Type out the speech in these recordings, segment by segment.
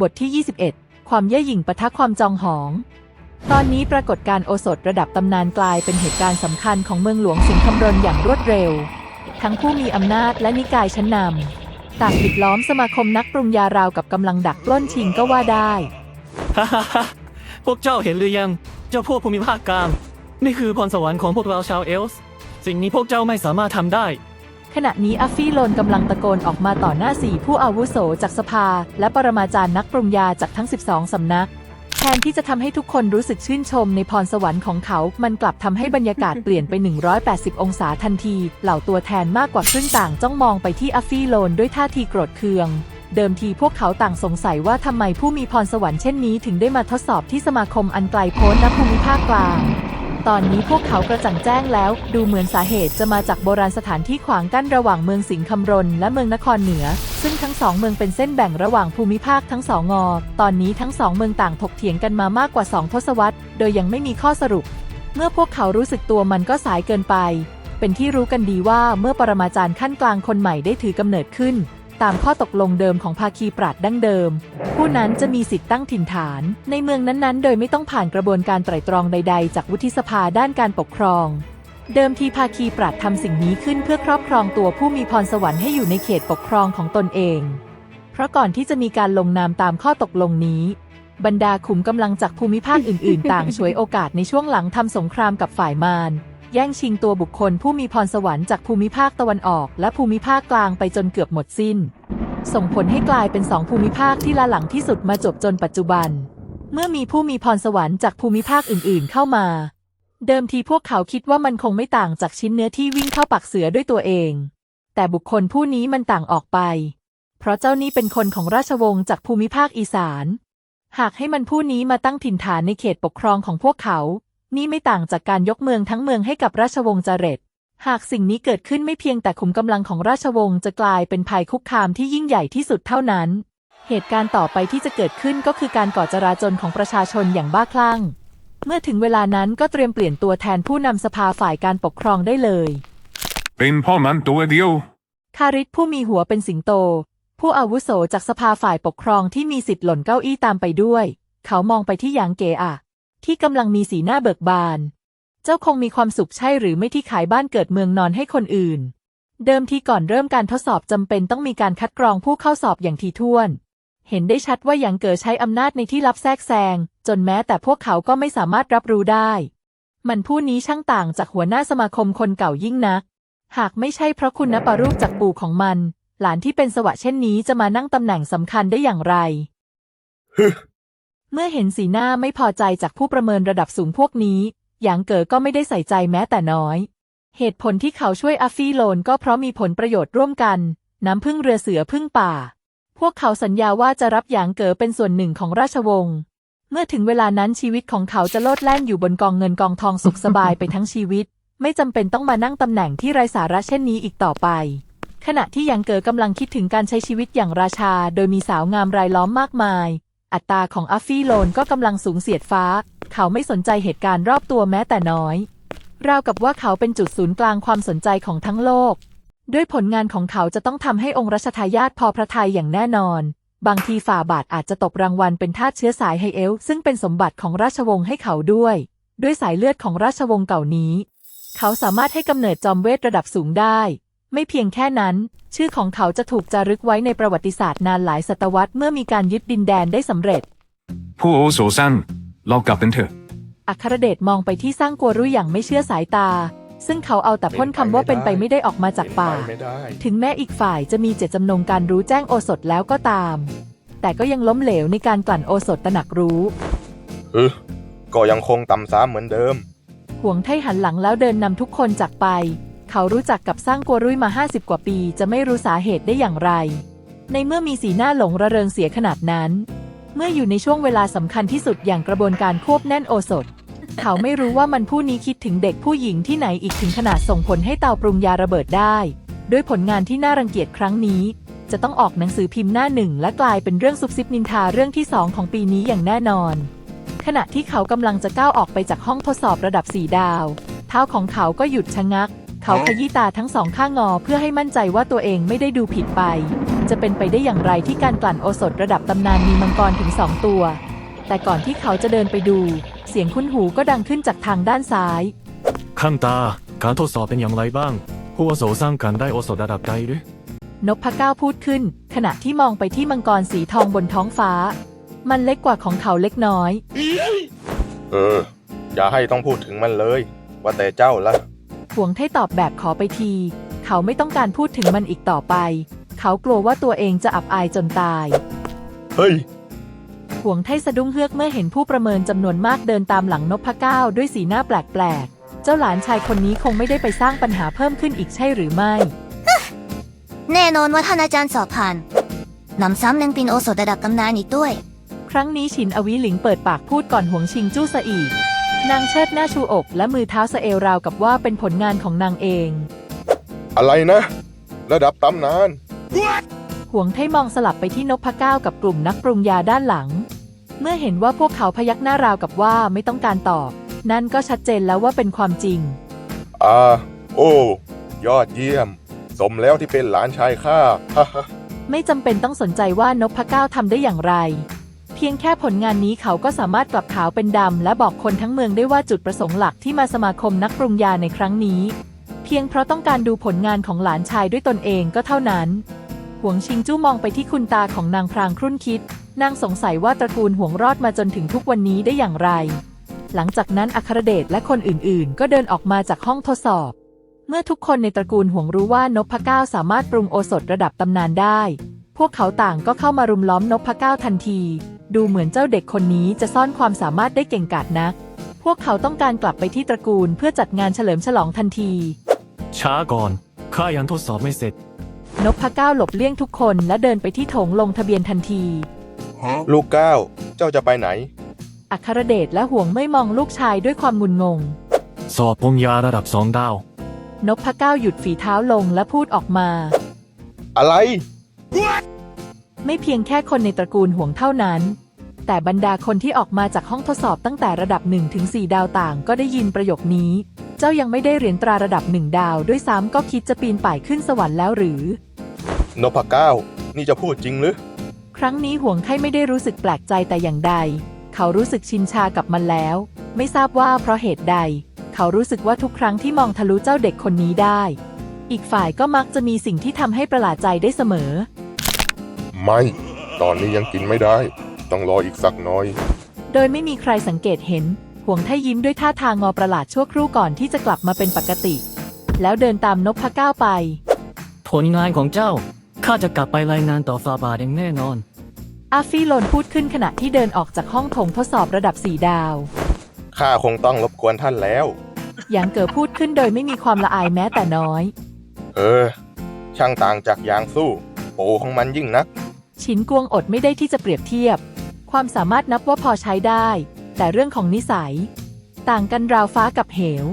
บทที่ 21 ความเย่อหยิ่งปะทะความจองหอง ตอนนี้ปรากฏการณ์โอสถระดับตำนานกลายเป็นเหตุการณ์สำคัญของเมืองหลวงสิงคำรณอย่างรวดเร็ว ทั้งผู้มีอำนาจและนิกายชั้นนำต่างปิดล้อมสมาคมนักปรุงยาราวกับกำลังดักปล้นชิงก็ว่าได้ฮ่าฮ่าฮ่าพวกเจ้าเห็นหรือยัง เจ้าพวกภูมิภาคกลาง นี่คือพรสวรรค์ของพวกเราชาวเอลส์ สิ่งนี้พวกเจ้าไม่สามารถทำได้ ขณะนี้อัฟฟี่โลนกำลังตะโกนออกมาต่อหน้าสี่ผู้อาวุโสจากสภา และปรมาจารย์นักปรุงยาจากทั้ง 12 สำนัก แทนที่จะทำให้ทุกคนรู้สึกชื่นชมในพรสวรรค์ของเขา มันกลับทำให้บรรยากาศเปลี่ยนไป 180 องศาทันที เหล่าตัวแทนมากกว่าครึ่งต่างจ้องมองไปที่อัฟฟี่โลนด้วยท่าทีโกรธเคืองเดิมทีพวกเขาต่างสงสัยว่าทำไมผู้มีพรสวรรค์เช่นนี้ถึงได้มาทดสอบที่สมาคมอันไกลโพ้นณภูมิภาคกลาง ตอนนี้พวกเขากระจ่างแจ้งแล้ว ดูเหมือนสาเหตุจะมาจากโบราณสถานที่ขวางกั้นระหว่างเมืองสิงห์คำรณและเมืองนครเหนือ ซึ่งทั้งสองเมืองเป็นเส้นแบ่งระหว่างภูมิภาคทั้งสองงอ ตอนนี้ทั้งสองเมืองต่างถกเถียงกันมามากกว่าสองทศวรรษ โดยยังไม่มีข้อสรุป เมื่อพวกเขารู้สึกตัวมันก็สายเกินไป เป็นที่รู้กันดีว่าเมื่อปรมาจารย์ขั้นกลางคนใหม่ได้ถือกำเนิดขึ้น ตามข้อตกลงเดิมของภาคีปราดดั้งเดิม ผู้นั้นจะมีสิทธิ์ตั้งถิ่นฐานในเมืองนั้นๆ โดยไม่ต้องผ่านกระบวนการไตร่ตรองใด ๆ จากวุฒิสภาด้านการปกครอง เดิมทีภาคีปราดทำสิ่งนี้ขึ้นเพื่อครอบครองตัวผู้มีพรสวรรค์ให้อยู่ในเขตปกครองของตนเอง เพราะก่อนที่จะมีการลงนามตามข้อตกลงนี้ บรรดาขุมกำลังจากภูมิภาคอื่น ๆ ต่างฉวยโอกาสในช่วงหลังทำสงครามกับฝ่ายมาร แย่งชิงตัวบุคคลผู้มีพรสวรรค์จากภูมิภาคตะวันออก และภูมิภาคกลางไปจนเกือบหมดสิ้น ส่งผลให้กลายเป็นสองภูมิภาคที่ล้าหลังที่สุดมาจบจนปัจจุบัน เมื่อมีผู้มีพรสวรรค์จากภูมิภาคอื่น ๆ เข้ามา เดิมทีพวกเขาคิดว่ามันคงไม่ต่างจากชิ้นเนื้อที่วิ่งเข้าปักเสือด้วยตัวเอง แต่บุคคลผู้นี้มันต่างออกไป เพราะเจ้านี่เป็นคนของราชวงศ์จากภูมิภาคอีสาน หากให้มันผู้นี้มาตั้งถิ่นฐานในเขตปกครองของพวกเขา นี่ไม่ต่างจากการยกเมืองทั้งเมืองให้กับราชวงศ์จาเรตหากสิ่งนี้เกิดขึ้นไม่เพียงแต่ขุมกำลังของราชวงศ์จะกลายเป็นภัยคุกคามที่ยิ่งใหญ่ที่สุดเท่านั้น เหตุการณ์ต่อไปที่จะเกิดขึ้นก็คือการก่อจราจนของประชาชนอย่างบ้าคลั่ง เมื่อถึงเวลานั้นก็เตรียมเปลี่ยนตัวแทนผู้นำสภาฝ่ายการปกครองได้เลย เป็นพ่อมันตัวเดียว คาริสผู้มีหัวเป็นสิงโต ผู้อาวุโสจากสภาฝ่ายปกครองที่มีสิทธิ์หล่นเก้าอี้ตามไปด้วย เขามองไปที่หยางเกอะ ที่กำลังมีสีหน้าเบิกบาน เจ้าคงมีความสุขใช่หรือไม่ที่ขายบ้านเกิดเมืองนอนให้คนอื่น เดิมทีก่อนเริ่มการทดสอบจำเป็นต้องมีการคัดกรองผู้เข้าสอบอย่างทีท่วน เห็นได้ชัดว่าหยางเก๋อใช้อำนาจในที่ลับแทรกแซง จนแม้แต่พวกเขาก็ไม่สามารถรับรู้ได้ มันผู้นี้ช่างต่างจากหัวหน้าสมาคมคนเก่ายิ่งนัก หากไม่ใช่เพราะคุณนปรูปจากปู่ของมัน หลานที่เป็นสวะเช่นนี้จะมานั่งตำแหน่งสำคัญได้อย่างไร เมื่อเห็นสีหน้าไม่พอใจจากผู้ประเมินระดับสูงพวกนี้ หยางเก๋อก็ไม่ได้ใส่ใจแม้แต่น้อย เหตุผลที่เขาช่วยอาฟี่โลนก็เพราะมีผลประโยชน์ร่วมกัน น้ำพึ่งเรือเสือพึ่งป่า พวกเขาสัญญาว่าจะรับหยางเก๋อเป็นส่วนหนึ่งของราชวงศ์ เมื่อถึงเวลานั้นชีวิตของเขาจะโลดแล่นอยู่บนกองเงินกองทองสุขสบายไปทั้งชีวิต ไม่จำเป็นต้องมานั่งตำแหน่งที่ไร้สาระเช่นนี้อีกต่อไปขณะที่หยางเก๋อกำลังคิดถึงการใช้ชีวิตอย่างราชา โดยมีสาวงามรายล้อมมากมาย อัตราของอัฟฟี่โลนก็กำลังสูงเสียดฟ้า เขาไม่สนใจเหตุการณ์รอบตัวแม้แต่น้อย ราวกับว่าเขาเป็นจุดศูนย์กลางความสนใจของทั้งโลก ด้วยผลงานของเขาจะต้องทำให้องค์รัชทายาทพอพระทัยอย่างแน่นอน บางทีฝ่าบาทอาจจะตกรางวัลเป็นทาสเชื้อสายไฮเอล ซึ่งเป็นสมบัติของราชวงศ์ให้เขาด้วย ด้วยสายเลือดของราชวงศ์เก่านี้ เขาสามารถให้กำเนิดจอมเวทระดับสูงได้ ไม่เพียงแค่นั้น ชื่อของเขาจะถูกจารึกไว้ในประวัติศาสตร์นานหลายศตวรรษเมื่อมีการยึดดินแดนได้สำเร็จ ผู้โอโสสั้นเรากลับกันเถอะ อัครเดชมองไปที่สร้างกัวรุ่ยอย่างไม่เชื่อสายตา ซึ่งเขาเอาแต่พ่นคำว่าเป็นไปไม่ได้ออกมาจากปากไม่ได้ ถึงแม้อีกฝ่ายจะมีเจตจำนงการรู้แจ้งโอสถแล้วก็ตาม แต่ก็ยังล้มเหลวในการกลั่นโอสถตระหนักรู้ ฮึก็ยังคงต่ำสามเหมือนเดิมห่วงไทหันหลังแล้วเดินนำทุกคนจากไป เขารู้จักกับสร้างกัวรุ่ยมา 50 กว่าปี จะไม่รู้สาเหตุได้อย่างไร ในเมื่อมีสีหน้าหลงระเริงเสียขนาดนั้น เมื่ออยู่ในช่วงเวลาสำคัญที่สุดอย่างกระบวนการควบแน่นโอสถ เขาไม่รู้ว่ามันผู้นี้คิดถึงเด็กผู้หญิงที่ไหนอีกถึงขนาดส่งผลให้เตาปรุงยาระเบิดได้ ด้วยผลงานที่น่ารังเกียจครั้งนี้ จะต้องออกหนังสือพิมพ์หน้าหนึ่งและกลายเป็นเรื่องซุบซิบนินทาเรื่องที่สองของปีนี้อย่างแน่นอน ขณะที่เขากำลังจะก้าวออกไปจากห้องทดสอบระดับสี่ดาว เท้าของเขาก็หยุดชะงัก เขาขยี้ตาทั้งสองข้างงอเพื่อให้มั่นใจว่าตัวเองไม่ได้ดูผิดไป จะเป็นไปได้อย่างไรที่การกลั่นโอสถระดับตำนานมีมังกรถึงสองตัว แต่ก่อนที่เขาจะเดินไปดู เสียงคุ้นหูก็ดังขึ้นจากทางด้านซ้าย ข้างตาการทดสอบเป็นอย่างไรบ้าง ผู้อาวุโสสร้างกันได้โอสถระดับใดหรือนพเก้าพูดขึ้น ขณะที่มองไปที่มังกรสีทองบนท้องฟ้า มันเล็กกว่าของเขาเล็กน้อย เออ อย่าให้ต้องพูดถึงมันเลย ว่าแต่เจ้าล่ะ หวงไทตอบแบบขอไปที เขาไม่ต้องการพูดถึงมันอีกต่อไป เขากลัวว่าตัวเองจะอับอายจนตาย เฮ้ยหวงไทสะดุ้งเฮือกเมื่อเห็นผู้ประเมินจำนวนมากเดินตามหลังนพเก้าด้วยสีหน้าแปลกๆ เจ้าหลานชายคนนี้คงไม่ได้ไปสร้างปัญหาเพิ่มขึ้นอีกใช่หรือไม่ แน่นอนว่าท่านอาจารย์สอบผ่านหนำซ้ำยังเป็นโอสถระดับตำนานอีกด้วย ครั้งนี้ฉินอวิหลิงเปิดปากพูดก่อนหวงชิงจู้ซะอีก นางเชิดหน้าชูอกและมือเท้าสะเอวราวกับว่าเป็นผลงานของนางเอง อะไรนะ ระดับตำนานหวงไทมองสลับไปที่นพเก้ากับกลุ่มนักปรุงยาด้านหลัง เมื่อเห็นว่าพวกเขาพยักหน้าราวกับว่าไม่ต้องการตอบ นั่นก็ชัดเจนแล้วว่าเป็นความจริง อ่า โอ้ ยอดเยี่ยม สมแล้วที่เป็นหลานชายข้าฮ่าฮ่าไม่จำเป็นต้องสนใจว่านพเก้าทำได้อย่างไร เพียงแค่ผลงานนี้เขาก็สามารถกลับขาวเป็นดำ และบอกคนทั้งเมืองได้ว่าจุดประสงค์หลักที่มาสมาคมนักปรุงยาในครั้งนี้ เพียงเพราะต้องการดูผลงานของหลานชายด้วยตนเองก็เท่านั้นหวงชิงจู้มองไปที่คุณตาของนางพรางครุ่นคิด นางสงสัยว่าตระกูลหวงรอดมาจนถึงทุกวันนี้ได้อย่างไร หลังจากนั้นอัครเดชและคนอื่นๆ ก็เดินออกมาจากห้องทดสอบ เมื่อทุกคนในตระกูลหวงรู้ว่านพเก้าสามารถปรุงโอสถระดับตำนานได้ พวกเขาต่างก็เข้ามารุมล้อมนพเก้าทันที ดูเหมือนเจ้าเด็กคนนี้จะซ่อนความสามารถได้เก่งกาจนัก พวกเขาต้องการกลับไปที่ตระกูลเพื่อจัดงานเฉลิมฉลองทันที ช้าก่อน ข้ายังทดสอบไม่เสร็จ นพเก้าหลบเลี่ยงทุกคนและเดินไปที่โถงลงทะเบียนทันที ลูกเก้า เจ้าจะไปไหน อัครเดชและห่วงไม่มองลูกชายด้วยความงุนงง สอบปรุงยาระดับสองดาวนพเก้าหยุดฝีเท้าลงและพูดออกมา อะไร ไม่เพียงแค่คนในตระกูลห่วงเท่านั้น แต่บรรดาคนที่ออกมาจากห้องทดสอบตั้งแต่ระดับ1ถึง4ดาวต่างก็ได้ยินประโยคนี้ เจ้ายังไม่ได้เหรียญตราระดับหนึ่งดาวด้วยซ้ำก็คิดจะปีนป่ายขึ้นสวรรค์แล้วหรือนพเก้า นี่จะพูดจริงหรือ ครั้งนี้ห่วงไข้ไม่ได้รู้สึกแปลกใจแต่อย่างใด เขารู้สึกชินชากับมันแล้ว ไม่ทราบว่าเพราะเหตุใด เขารู้สึกว่าทุกครั้งที่มองทะลุเจ้าเด็กคนนี้ได้ อีกฝ่ายก็มักจะมีสิ่งที่ทำให้ประหลาดใจได้เสมอ ไม่ ตอนนี้ยังกินไม่ได้ ต้องรออีกสักหน้อย โดยไม่มีใครสังเกตเห็น ห่วงไทยยิ้มด้วยท่าทางงอประหลาดชั่วครู่ก่อนที่จะกลับมาเป็นปกติ แล้วเดินตามนพเก้าไป ผลงานของเจ้า ข้าจะกลับไปรายงานต่อฟาบาทอย่างแน่นอน อาฟี่โลนพูดขึ้นขณะที่เดินออกจากห้องโถงทดสอบระดับสี่ดาว ข้าคงต้องรบกวนท่านแล้ว หยางเก๋อพูดขึ้นโดยไม่มีความละอายแม้แต่น้อย เออ ช่างต่างจากยางสู้โปของมันยิ่งนัก ชินกวงอดไม่ได้ที่จะเปรียบเทียบ ความสามารถนับว่าพอใช้ได้ แต่เรื่องของนิสัย ต่างกันราวฟ้ากับเหว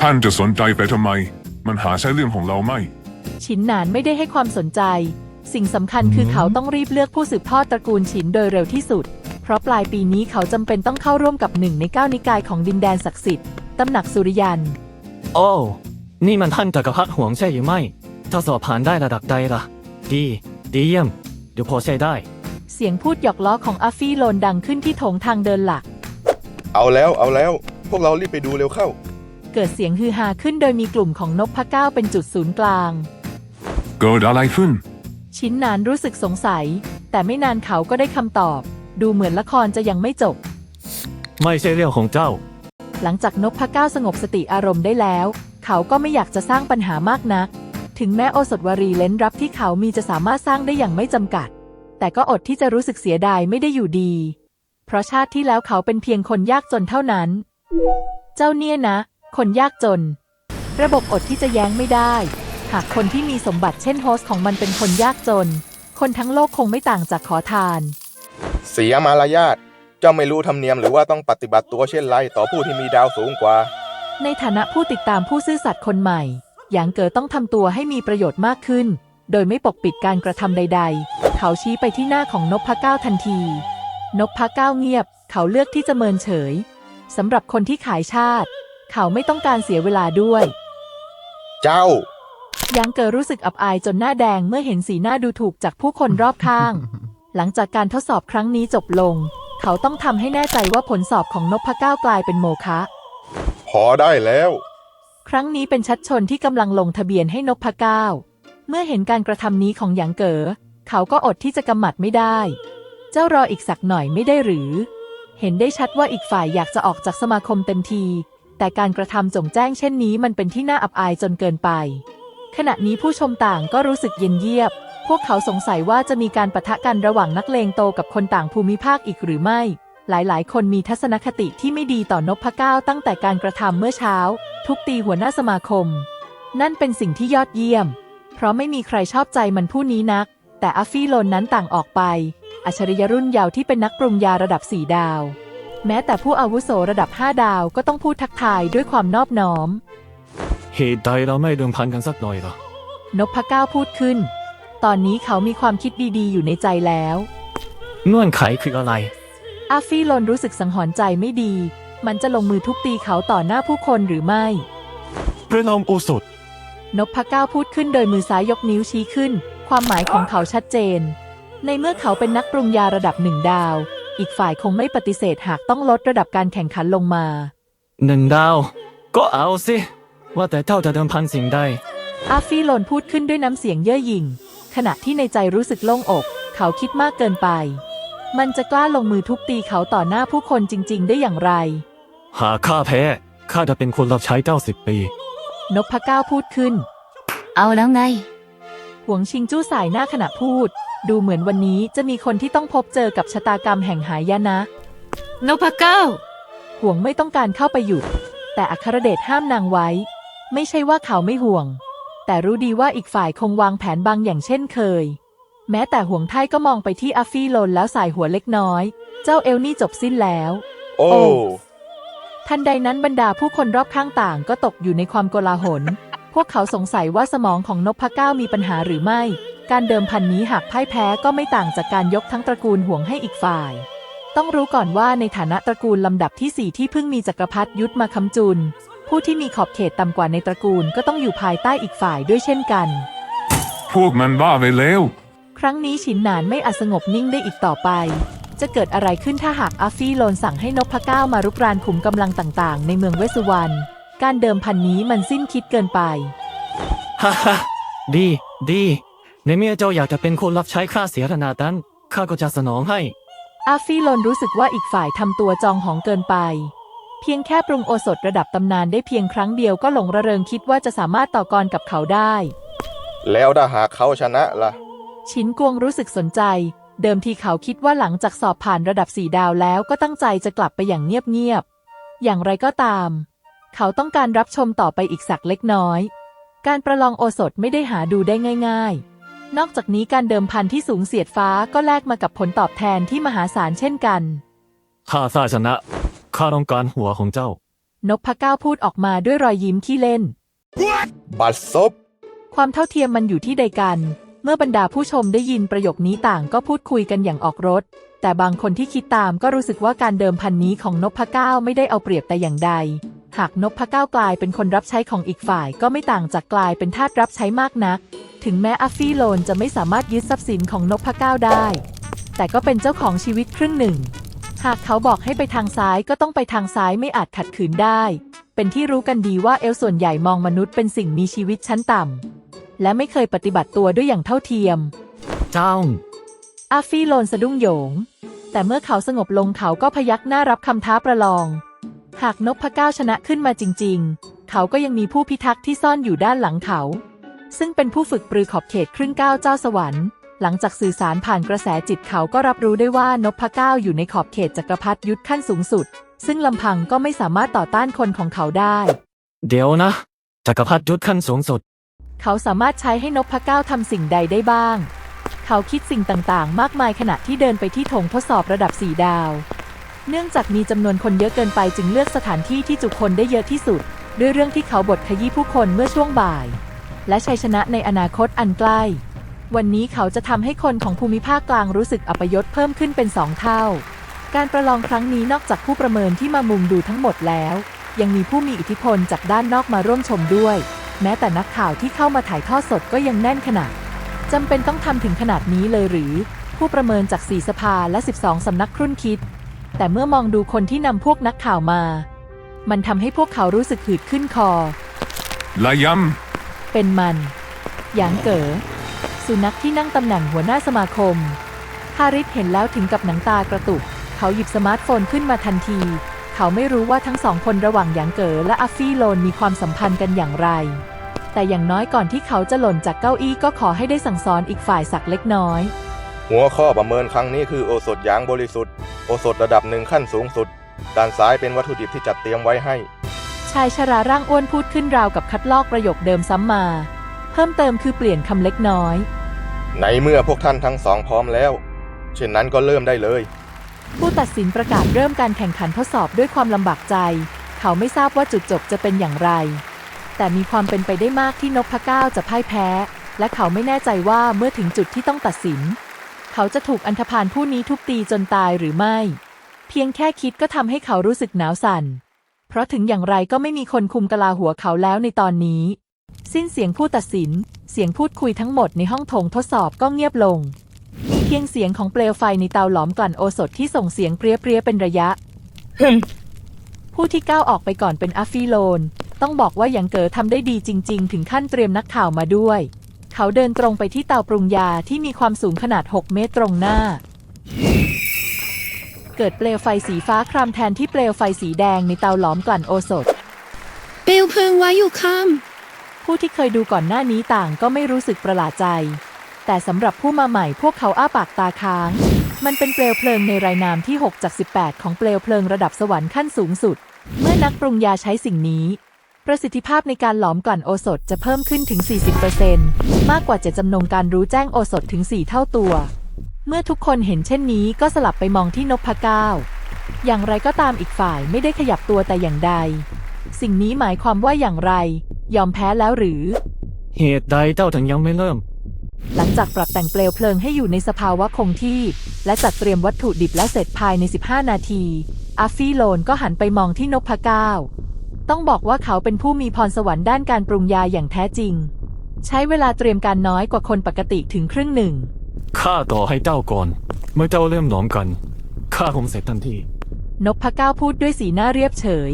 ท่านจะสนใจไปทำไม มันหาใช่เรื่องของเราไหมฉินหนานไม่ได้ให้ความสนใจ สิ่งสำคัญคือเขาต้องรีบเลือกผู้สืบทอดตระกูลฉินโดยเร็วที่สุด เพราะปลายปีนี้เขาจำเป็นต้องเข้าร่วมกับหนึ่งในเก้านิกายของดินแดนศักดิ์สิทธิ์ตำหนักสุริยัน โอ้ นี่มันท่านจักรพรรดิห่วงใช่หรือไม่ ถ้าสอบผ่านได้ระดับใดล่ะ ดี ดีเยี่ยม เดี๋ยวพอใช้ได้ เสียงพูดหยอกล้อของอาฟี่โลนดังขึ้นที่โถงทางเดินหลัก เอาแล้วเอาแล้ว พวกเรารีบไปดูเร็วเข้า เกิดเสียงฮือฮาขึ้นโดยมีกลุ่มของนพเก้าเป็นจุดศูนย์กลาง เกิดอะไรขึ้น ชิ้นนานรู้สึกสงสัย แต่ไม่นานเขาก็ได้คำตอบ ดูเหมือนละครจะยังไม่จบ ไม่ใช่เรื่องของเจ้า หลังจากนพเก้าสงบสติอารมณ์ได้แล้ว เขาก็ไม่อยากจะสร้างปัญหามากนัก ถึงแม้โอสถวรีเล้นรับที่เขามีจะสามารถสร้างได้อย่างไม่จำกัด แต่ก็อดที่จะรู้สึกเสียดายไม่ได้อยู่ดี เพราะชาติที่แล้วเขาเป็นเพียงคนยากจนเท่านั้น เจ้าเนี่ยนะ คนยากจน ระบบอดที่จะแย้งไม่ได้ หากคนที่มีสมบัติเช่นโฮสต์ของมันเป็นคนยากจน คนทั้งโลกคงไม่ต่างจากขอทาน เสียมารยาทเจ้าไม่รู้ธรรมเนียมหรือว่าต้องปฏิบัติตัวเช่นไรต่อผู้ที่มีดาวสูงกว่า ในฐานะผู้ติดตามผู้ซื่อสัตย์คนใหม่ หยางเก๋อต้องทำตัวให้มีประโยชน์มากขึ้น โดยไม่ปกปิดการกระทำใด ๆ เขาชี้ไปที่หน้าของนพเก้าทันที นพเก้าเงียบ เขาเลือกที่จะเมินเฉยสำหรับคนที่ขายชาติ เขาไม่ต้องการเสียเวลาด้วย เจ้ายังเกิดรู้สึกอับอายจนหน้าแดงเมื่อเห็นสีหน้าดูถูกจากผู้คนรอบข้าง หลังจากการทดสอบครั้งนี้จบลง เขาต้องทำให้แน่ใจว่าผลสอบของนพเก้ากลายเป็นโมฆะ พอได้แล้ว ครั้งนี้เป็นชัดชนที่กำลังลงทะเบียนให้นกพเก้าเมื่อเห็นการกระทำนี้ของหยางเก๋อเขาก็อดที่จะกำหมัดไม่ได้ เจ้ารออีกสักหน่อยไม่ได้หรือ เห็นได้ชัดว่าอีกฝ่ายอยากจะออกจากสมาคมเต็มที แต่การกระทำจงแจ้งเช่นนี้มันเป็นที่น่าอับอายจนเกินไป ขณะนี้ผู้ชมต่างก็รู้สึกเย็นเยียบ พวกเขาสงสัยว่าจะมีการปะทะกันระหว่างนักเลงโตกับคนต่างภูมิภาคอีกหรือไม่ หลายๆ คนมีทัศนคติที่ไม่ดีต่อนพเก้าตั้งแต่การกระทำเมื่อเช้า ทุบตีหัวหน้าสมาคม นั่นเป็นสิ่งที่ยอดเยี่ยม เพราะไม่มีใครชอบใจมันผู้นี้นัก แต่อัฟฟี่โลนนั้นต่างออกไป อัจฉริยรุ่นเยาว์ที่เป็นนักปรุงยาระดับ4ดาว แม้แต่ผู้อาวุโสระดับ5ดาวก็ต้องพูดทักทายด้วยความนอบน้อม เหตุใดเราไม่เดิมพันกันสักหน่อยล่ะ นพเก้าพูดขึ้น ตอนนี้เขามีความคิดดีๆ อยู่ในใจแล้ว เงื่อนไขคืออะไร อาฟี่โลนรู้สึกสังหรณ์ใจไม่ดี มันจะลงมือทุบตีเขาต่อหน้าผู้คนหรือไม่ พระนามโอสถ นพเก้าพูดขึ้นโดยมือซ้ายยกนิ้วชี้ขึ้น ความหมายของเขาชัดเจน ในเมื่อเขาเป็นนักปรุงยาระดับหนึ่งดาว อีกฝ่ายคงไม่ปฏิเสธหากต้องลดระดับการแข่งขันลงมา หนึ่งดาว ก็เอาสิ ว่าแต่เจ้าจะเดิมพันสิ่งใด อาฟี่โลนพูดขึ้นด้วยน้ำเสียงเย่อหยิ่ง ขณะที่ในใจรู้สึกโล่งอก เขาคิดมากเกินไป มันจะกล้าลงมือทุบตีเขาต่อหน้าผู้คนจริง ๆ ได้อย่างไร หากข้าแพ้ข้าจะเป็นคนรับใช้เจ้าสิบปี นพเก้าพูดขึ้น เอาแล้วไง หวงชิงจู้สายหน้าขณะพูด ดูเหมือนวันนี้จะมีคนที่ต้องพบเจอกับชะตากรรมแห่งหายนะ นพเก้า ห่วงไม่ต้องการเข้าไปหยุด แต่อัครเดชห้ามนางไว้ ไม่ใช่ว่าเขาไม่ห่วง แต่รู้ดีว่าอีกฝ่ายคงวางแผนบางอย่างเช่นเคย แม้แต่ห่วงไทยก็มองไปที่อัฟฟี่โลนแล้วสายหัวเล็กน้อย เจ้าเอลนี่จบสิ้นแล้วโอ้โอ้ ทันใดนั้นบรรดาผู้คนรอบข้างต่างก็ตกอยู่ในความโกลาหล พวกเขาสงสัยว่าสมองของนพเก้ามีปัญหาหรือไม่ การเดิมพันนี้หากพ่ายแพ้ก็ไม่ต่างจากการยกทั้งตระกูลห่วงให้อีกฝ่าย ต้องรู้ก่อนว่าในฐานะตระกูลลำดับที่สี่ที่เพิ่งมีจักรพรรดิยุทธมาคำจุน ผู้ที่มีขอบเขตต่ำกว่าในตระกูลก็ต้องอยู่ภายใต้อีกฝ่ายด้วยเช่นกัน พวกมันบ้าไปแล้ว ครั้งนี้ฉินหนานไม่อาจสงบนิ่งได้อีกต่อไป จะเกิดอะไรขึ้นถ้าหากอาฟี่โลนสั่งให้นพเก้ามารุกรานขุมกำลังต่างๆ ในเมืองเวสสุวรรณ การเดิมพันนี้มันสิ้นคิดเกินไป ฮ่าฮ่าดี ดีในเมื่อเจ้าอยากจะเป็นคนรับใช้ข้าเสียขนาดนั้นข้าก็จะสนองให้ อาฟี่โลนรู้สึกว่าอีกฝ่ายทำตัวจองหองเกินไป เพียงแค่ปรุงโอสถระดับตำนานได้เพียงครั้งเดียวก็หลงระเริงคิดว่าจะสามารถต่อกรกับเขาได้ แล้วถ้าหากเขาชนะล่ะ ชินกวงรู้สึกสนใจ เดิมทีเขาคิดว่าหลังจากสอบผ่านระดับสี่ดาวแล้วก็ตั้งใจจะกลับไปอย่างเงียบๆ อย่างไรก็ตาม เขาต้องการรับชมต่อไปอีกสักเล็กน้อย การประลองโอสถไม่ได้หาดูได้ง่าย ๆ นอกจากนี้การเดิมพันที่สูงเสียดฟ้าก็แลกมากับผลตอบแทนที่มหาศาลเช่นกัน ข้าซาชนะ ข้าต้องการหัวของเจ้า นพเก้าพูดออกมาด้วยรอยยิ้มขี้เล่น บัดซบ ความเท่าเทียมมันอยู่ที่ใดกัน เมื่อบรรดาผู้ชมได้ยินประโยคนี้ต่างก็พูดคุยกันอย่างออกรถ แต่บางคนที่คิดตามก็รู้สึกว่าการเดิมพันนี้ของนพเก้าไม่ได้เอาเปรียบแต่อย่างใด หากนพเก้ากลายเป็นคนรับใช้ของอีกฝ่ายก็ไม่ต่างจากกลายเป็นทาสรับใช้มากนัก ถึงแม้อัฟฟี่โลนจะไม่สามารถยึดทรัพย์สินของนพเก้าได้ แต่ก็เป็นเจ้าของชีวิตครึ่งหนึ่ง หากเขาบอกให้ไปทางซ้ายก็ต้องไปทางซ้ายไม่อาจขัดขืนได้ เป็นที่รู้กันดีว่าเอลส่วนใหญ่มองมนุษย์เป็นสิ่งมีชีวิตชั้นต่ำ และไม่เคยปฏิบัติตัวด้วยอย่างเท่าเทียม เจ้า อาฟี่โลนสะดุ้งโหยง แต่เมื่อเขาสงบลงเขาก็พยักหน้ารับคำท้าประลอง หากนพเก้าชนะขึ้นมาจริง ๆ เขาก็ยังมีผู้พิทักษ์ที่ซ่อนอยู่ด้านหลังเขา ซึ่งเป็นผู้ฝึกปรือขอบเขตครึ่งก้าวเจ้าสวรรค์ หลังจากสื่อสารผ่านกระแสจิตเขาก็รับรู้ได้ว่านพเก้าอยู่ในขอบเขตจักรพรรดิยุทธขั้นสูงสุด ซึ่งลำพังก็ไม่สามารถต่อต้านคนของเขาได้ เดี๋ยวนะจักรพรรดิยุทธขั้นสูงสุด เขาสามารถใช้ให้นกพเก้าทำสิ่งใดได้บ้าง เขาคิดสิ่งต่างๆ มากมายขณะที่เดินไปที่ถงทดสอบระดับ4ดาว เนื่องจากมีจำนวนคนเยอะเกินไปจึงเลือกสถานที่ที่จุคนได้เยอะที่สุด ด้วยเรื่องที่เขาบทขยี้ผู้คนเมื่อช่วงบ่าย และชัยชนะในอนาคตอันใกล้ วันนี้เขาจะทำให้คนของภูมิภาคกลางรู้สึกอัปยศเพิ่มขึ้นเป็นสองเท่า การประลองครั้งนี้นอกจากผู้ประเมินที่มามุงดูทั้งหมดแล้ว ยังมีผู้มีอิทธิพลจากด้านนอกมาร่วมชมด้วย แม้แต่นักข่าวที่เข้ามาถ่ายทอดสดก็ยังแน่นขนาดจำเป็นต้องทำถึงขนาดนี้เลยหรือ ผู้ประเมินจากสีสภาและ 12 สำนักครุ่นคิด แต่เมื่อมองดูคนที่นำพวกนักข่าวมา มันทำให้พวกเขารู้สึกหืดขึ้นคอ ลายัมเป็นมันหยางเก๋อสุนัขที่นั่งตำแหน่งหัวหน้าสมาคมฮาริสเห็นแล้วถึงกับหนังตากระตุก เขาหยิบสมาร์ทโฟนขึ้นมาทันที เขาไม่รู้ว่าทั้งสองคนระหว่างหยางเก๋อและอัฟฟี่โลนมีความสัมพันธ์กันอย่างไร แต่อย่างน้อยก่อนที่เขาจะหล่นจากเก้าอี้ก็ขอให้ได้สั่งสอนอีกฝ่ายสักเล็กน้อย หัวข้อประเมินครั้งนี้คือโอสถยางบริสุทธิ์ โอสถระดับหนึ่งขั้นสูงสุด ด้านซ้ายเป็นวัตถุดิบที่จัดเตรียมไว้ให้ ชายชราร่างอ้วนพูดขึ้นราวกับคัดลอกประโยคเดิมซ้ำมา เพิ่มเติมคือเปลี่ยนคำเล็กน้อย ในเมื่อพวกท่านทั้งสองพร้อมแล้ว เช่นนั้นก็เริ่มได้เลย ผู้ตัดสินประกาศเริ่มการแข่งขันทดสอบด้วยความลำบากใจ เขาไม่ทราบว่าจุดจบจะเป็นอย่างไร แต่มีความเป็นไปได้มากที่นกพเก้าวจะพ่ายแพ้ และเขาไม่แน่ใจว่าเมื่อถึงจุดที่ต้องตัดสิน เขาจะถูกอันธพาลผู้นี้ทุบตีจนตายหรือไม่ เพียงแค่คิดก็ทำให้เขารู้สึกหนาวสั่น เพราะถึงอย่างไรก็ไม่มีคนคุมกะลาหัวเขาแล้วในตอนนี้ สิ้นเสียงผู้ตัดสิน เสียงพูดคุยทั้งหมดในห้องโถงทดสอบก็เงียบลง เพียงเสียงของเปลวไฟในเตาหลอมกลั่นโอสถที่ส่งเสียงเปรี้ยๆเป็นระยะ ผู้ที่ก้าวออกไปก่อนเป็นอัฟฟี่โลน ต้องบอกว่าหยังเก๋อทำได้ดีจริง ๆ ถึงขั้นเตรียมนักข่าวมาด้วย เขาเดินตรงไปที่เตาปรุงยาที่มีความสูงขนาด 6 เมตรตรงหน้า เกิดเปลวไฟสีฟ้าครามแทนที่เปลวไฟสีแดงในเตาหลอมกลั่นโอสถ เปลวเพลิงไว้อยู่ข้ามผู้ที่เคยดูก่อนหน้านี้ต่างก็ไม่รู้สึกประหลาดใจ แต่สำหรับผู้มาใหม่พวกเขาอ้าปากตาค้าง มันเป็นเปลวเพลิงในรายนามที่ 6 จาก 18 ของเปลวเพลิงระดับสวรรค์ขั้นสูงสุด เมื่อนักปรุงยาใช้สิ่งนี้ ประสิทธิภาพในการหลอมกลั่นโอสถจะเพิ่มขึ้นถึง 40%มากกว่าจตจำนงการรู้แจ้งโอสถถึง 4 เท่าตัว เมื่อทุกคนเห็นเช่นนี้ก็สลับไปมองที่นพเก้าอย่างไรก็ตามอีกฝ่ายไม่ได้ขยับตัวแต่อย่างใด สิ่งนี้หมายความว่าอย่างไร ยอมแพ้แล้วหรือ เหตุใดเจ้าถึงยังไม่เริ่ม หลังจากปรับแต่งเปลวเพลิงให้อยู่ในสภาวะคงที่ และจัดเตรียมวัตถุดิบและเสร็จภายใน 15 นาที อาฟี่โลนก็หันไปมองที่นพเก้าต้องบอกว่าเขาเป็นผู้มีพรสวรรค์ด้านการปรุงยาอย่างแท้จริง ใช้เวลาเตรียมการน้อยกว่าคนปกติถึงครึ่งหนึ่ง ข้าต่อให้เจ้าก่อน เมื่อเจ้าเริ่มหลอมกัน ข้าคงเสร็จทันที นพเก้าพูดด้วยสีหน้าเรียบเฉย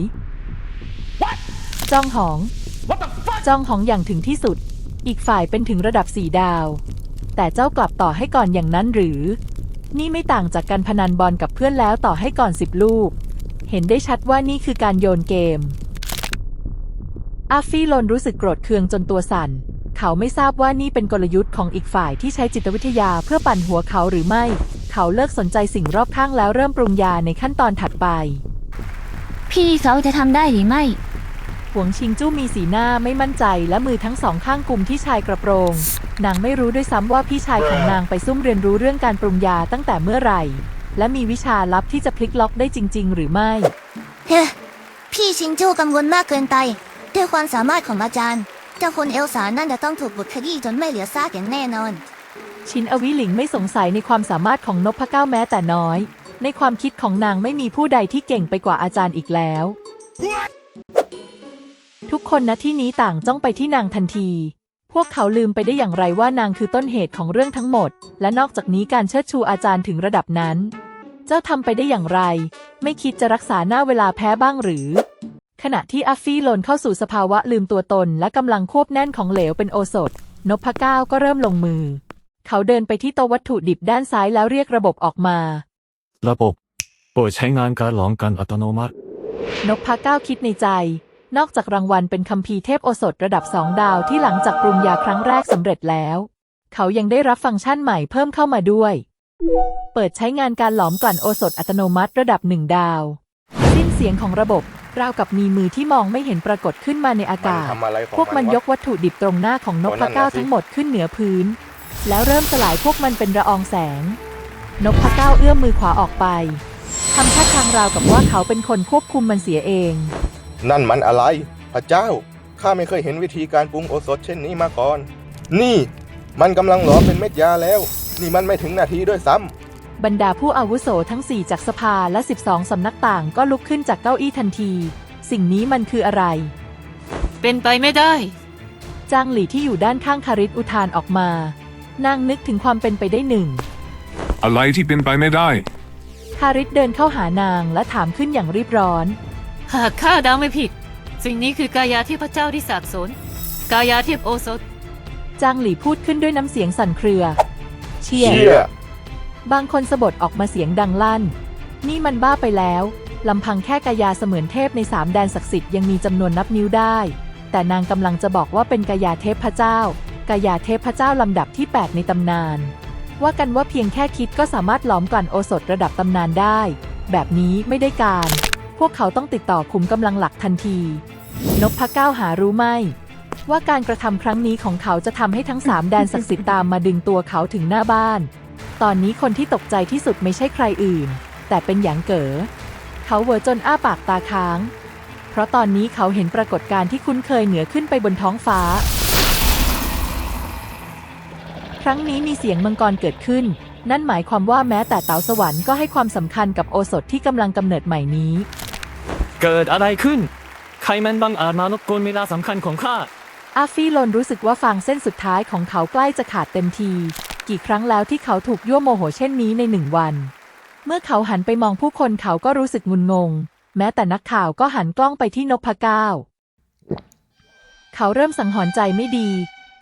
จ้องหอง จ้องหองอย่างถึงที่สุด อีกฝ่ายเป็นถึงระดับสี่ดาว แต่เจ้ากลับต่อให้ก่อนอย่างนั้นหรือ นี่ไม่ต่างจากการพนันบอลกับเพื่อนแล้วต่อให้ก่อนสิบลูก เห็นได้ชัดว่านี่คือการโยนเกม อาฟี่ลนรู้สึกโกรธเคืองจนตัวสั่น เขาไม่ทราบว่านี่เป็นกลยุทธ์ของอีกฝ่ายที่ใช้จิตวิทยาเพื่อปั่นหัวเขาหรือไม่ เขาเลิกสนใจสิ่งรอบข้างแล้วเริ่มปรุงยาในขั้นตอนถัดไป พี่เขาจะทำได้หรือไม่ หวงชิงจู้มีสีหน้าไม่มั่นใจและมือทั้งสองข้างกุมที่ชายกระโปรง นางไม่รู้ด้วยซ้ำว่าพี่ชายของนางไปซุ่มเรียนรู้เรื่องการปรุงยาตั้งแต่เมื่อไหร่ และมีวิชาลับที่จะพลิกล็อกได้จริง ๆ หรือไม่ เฮ้พี่ชิงจูกังวลมากเกินไปด้วยความสามารถของอาจารย์เจ้าคนเอลสานั่นจะต้องถูกบุดขยี้จนไม่เหลือซากอย่างแน่นอน ชินอวิหลิงไม่สงสัยในความสามารถของนพเก้าแม้แต่น้อย ในความคิดของนางไม่มีผู้ใดที่เก่งไปกว่าอาจารย์อีกแล้ว ทุกคนณที่นี้ต่างจ้องไปที่นางทันที พวกเขาลืมไปได้อย่างไรว่านางคือต้นเหตุของเรื่องทั้งหมด และนอกจากนี้การเชิดชูอาจารย์ถึงระดับนั้น เจ้าทำไปได้อย่างไร ไม่คิดจะรักษาหน้าเวลาแพ้บ้างหรือ ขณะที่อัฟฟี่หล่นเข้าสู่สภาวะลืมตัวตน และกำลังควบแน่นของเหลวเป็นโอสถ นพเก้าก็เริ่มลงมือ เขาเดินไปที่โต๊ะวัตถุดิบด้านซ้ายแล้วเรียกระบบออกมา ระบบ โปรดใช้งานการหลอมกันอัตโนมัติ นพเก้าคิดในใจ นอกจากรางวัลเป็นคัมภีร์เทพโอสถระดับสองดาวที่หลังจากปรุงยาครั้งแรกสำเร็จแล้ว เขายังได้รับฟังก์ชันใหม่เพิ่มเข้ามาด้วย เปิดใช้งานการหลอมกลั่นโอสถอัตโนมัติระดับหนึ่งดาวสิ้นเสียงของระบบราวกับมีมือที่มองไม่เห็นปรากฏขึ้นมาในอามันกาศทำอะไรของพวกมันวะ ยกวัตถุดิบตรงหน้าของนกพโอ้นั่นเก้าทั้งหมดขึ้นเหนือพื้น แล้วเริ่มสลายพวกมันเป็นระอองแสง นกพเก้าเอื้อมมือขวาออกไปทำท่าทางราวกับว่าเขาเป็นคนควบคุมมันเสียเอง นั่นมันอะไร พระเจ้า ข้าไม่เคยเห็นวิธีการปรุงโอสถเช่นนี้มาก่อน นี่ มันกำลังหลอมเป็นเม็ดยาแล้ว นี่มันไม่ถึงนาทีด้วยซ้ำบรรดาผู้อาวุโสทั้ง 4 จากสภาและ 12 สำนักต่างก็ลุกขึ้นจากเก้าอี้ทันที สิ่งนี้มันคืออะไร เป็นไปไม่ได้ จางหลี่ที่อยู่ด้านข้างคาริสอุทานออกมานางนึกถึงความเป็นไปได้หนึ่ง อะไรที่เป็นไปไม่ได้ คาริสเดินเข้าหานางและถามขึ้นอย่างรีบร้อน หากข้าเดาไม่ผิด สิ่งนี้คือกายาเทพเจ้าที่สาบสนกายาเทพโอสถ จางหลี่พูดขึ้นด้วยน้ำเสียงสั่นเครือเชี่ยเชี่ย บางคนสะบดออกมาเสียงดังลั่น นี่มันบ้าไปแล้วลำพังแค่กายาเสมือนเทพในสามแดนศักดิ์สิทธิ์ยังมีจำนวนนับนิ้วได้ แต่นางกำลังจะบอกว่าเป็นกายาเทพเจ้ากายาเทพเจ้าลำดับที่ 8 ในตำนาน ว่ากันว่าเพียงแค่คิดก็สามารถหลอมกลั่นโอสถระดับตำนานได้ แบบนี้ไม่ได้การ พวกเขาต้องติดต่อขุมกำลังหลักทันที นพเก้าหารู้ไหม ว่าการกระทำครั้งนี้ของเขาจะทำให้ทั้งสามแดนศักดิ์สิทธิ์ตามมาดึงตัวเขาถึงหน้าบ้าน ตอนนี้คนที่ตกใจที่สุดไม่ใช่ใครอื่น แต่เป็นหยางเก๋อเขาเวอร์จนอ้าปากตาค้าง เพราะตอนนี้เขาเห็นปรากฏการณ์ที่คุ้นเคยเหนือขึ้นไปบนท้องฟ้า ครั้งนี้มีเสียงมังกรเกิดขึ้นนั่นหมายความว่าแม้แต่เต๋าสวรรค์ก็ให้ความสำคัญกับโอสถที่กำลังกำเนิดใหม่นี้ เกิดอะไรขึ้น ใครมันบังอาจมารบกวนเวลาสำคัญของข้า อาฟี่ลนรู้สึกว่าฟางเส้นสุดท้ายของเขาใกล้จะขาดเต็มที กี่ครั้งแล้วที่เขาถูกยั่วโมโหเช่นนี้ในหนึ่งวัน เมื่อเขาหันไปมองผู้คนเขาก็รู้สึกงุนงง แม้แต่นักข่าวก็หันกล้องไปที่นพเก้าเขาเริ่มสังหรณ์ใจไม่ดี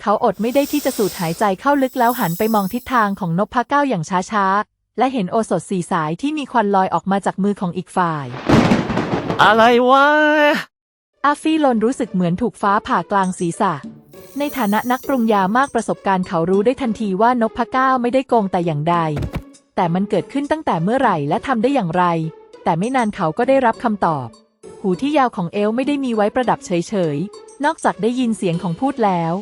เขาอดไม่ได้ที่จะสูดหายใจเข้าลึกแล้วหันไปมองทิศทางของนพเก้าอย่างช้าๆ และเห็นโอสถสีสายที่มีควันลอยออกมาจากมือของอีกฝ่าย อะไรวะ อาฟี่ลนรู้สึกเหมือนถูกฟ้าผ่ากลางศีรษะ ในฐานะนักปรุงยามากประสบการณ์เขารู้ได้ทันทีว่านพเก้าไม่ได้โกงแต่อย่างใด แต่มันเกิดขึ้นตั้งแต่เมื่อไหร่และทำได้อย่างไร แต่ไม่นานเขาก็ได้รับคำตอบ หูที่ยาวของเอลไม่ได้มีไว้ประดับเฉยๆ นอกจากได้ยินเสียงของพูดแล้ว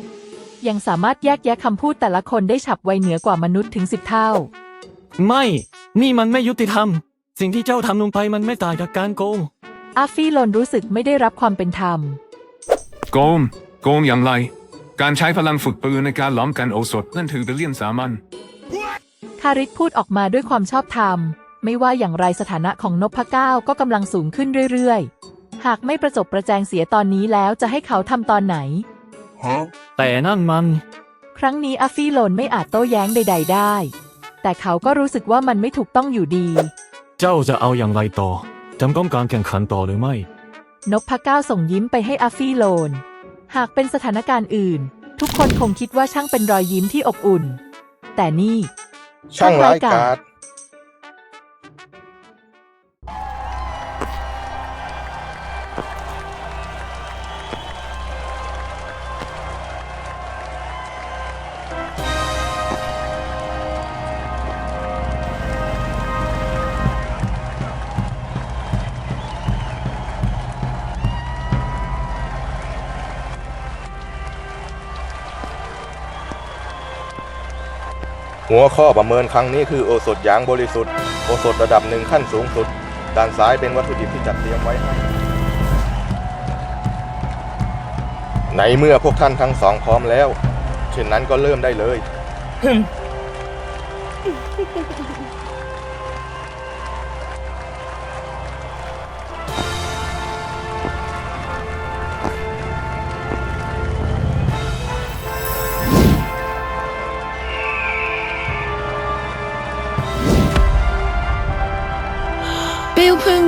ยังสามารถแยกแยะคำพูดแต่ละคนได้ฉับไวเหนือกว่ามนุษย์ถึงสิบเท่า ไม่ นี่มันไม่ยุติธรรม สิ่งที่เจ้าทำลงไปมันไม่ต่างจากการโกง อาฟี่ลนรู้สึกไม่ได้รับความเป็นธรรม โกงโกงอย่างไร การใช้พลังฝึกปืนในการล้อมกันโอสถนั่นถือเป็นเลี่ยนสามัญคาริสพูดออกมาด้วยความชอบธรรม ไม่ว่าอย่างไรสถานะของนพเก้าก็กำลังสูงขึ้นเรื่อยๆ หากไม่ประจบประแจงเสียตอนนี้แล้วจะให้เขาทำตอนไหน แต่นั่นมัน ครั้งนี้อาฟี่โลนไม่อาจโต้แย้งใด ๆ ได้ แต่เขาก็รู้สึกว่ามันไม่ถูกต้องอยู่ดี เจ้าจะเอาอย่างไรต่อ จำต้องการแข่งขันต่อหรือไม่ นพเก้าส่งยิ้มไปให้อาฟี่โลน หากเป็นสถานการณ์อื่น ทุกคนคงคิดว่าช่างเป็นรอยยิ้มที่อบอุ่น แต่นี่ ช่างร้ายกาจ หัวข้อประเมินครั้งนี้คือโอสถยางบริสุทธิ์ โอสถระดับหนึ่งขั้นสูงสุด ด้านซ้ายเป็นวัตถุดิบที่จัดเตรียมไว้ให้ ในเมื่อพวกท่านทั้งสองพร้อมแล้ว เช่นนั้นก็เริ่มได้เลย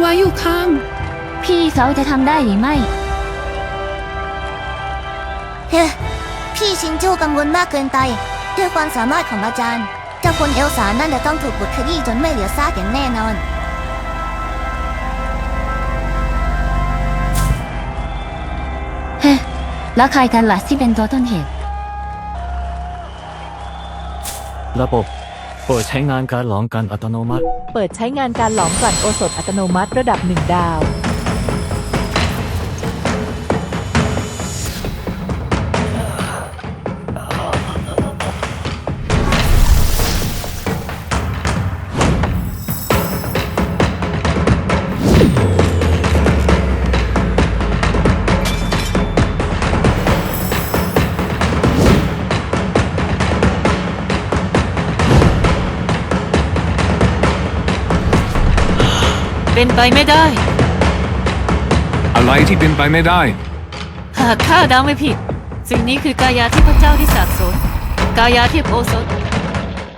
ปลวเพลิงไว้อยู่ข้าง พี่เขาจะทำได้หรือไม่ เฮ้พี่ชินจูกังวลมากเกินไปด้วยความสามารถของอาจารย์เจ้าคนเอลสานั่นจะต้องถูกบดขยี้จนไม่เหลือซากอย่างแน่นอนเฮ้แล้วใครกันล่ะที่เป็นตัวต้นเหตุ ระบบ เปิดใช้งานการหลอมกันอัตโนมัติ เปิดใช้งานการหลอมกลั่นโอสถอัตโนมัติระดับหนึ่งดาว เป็นไปไม่ได้ อะไรที่เป็นไปไม่ได้ หากข้าเดาไม่ผิด สิ่งนี้คือกายาที่พระเจ้าที่สาบสูญกายาเทียบโอสถ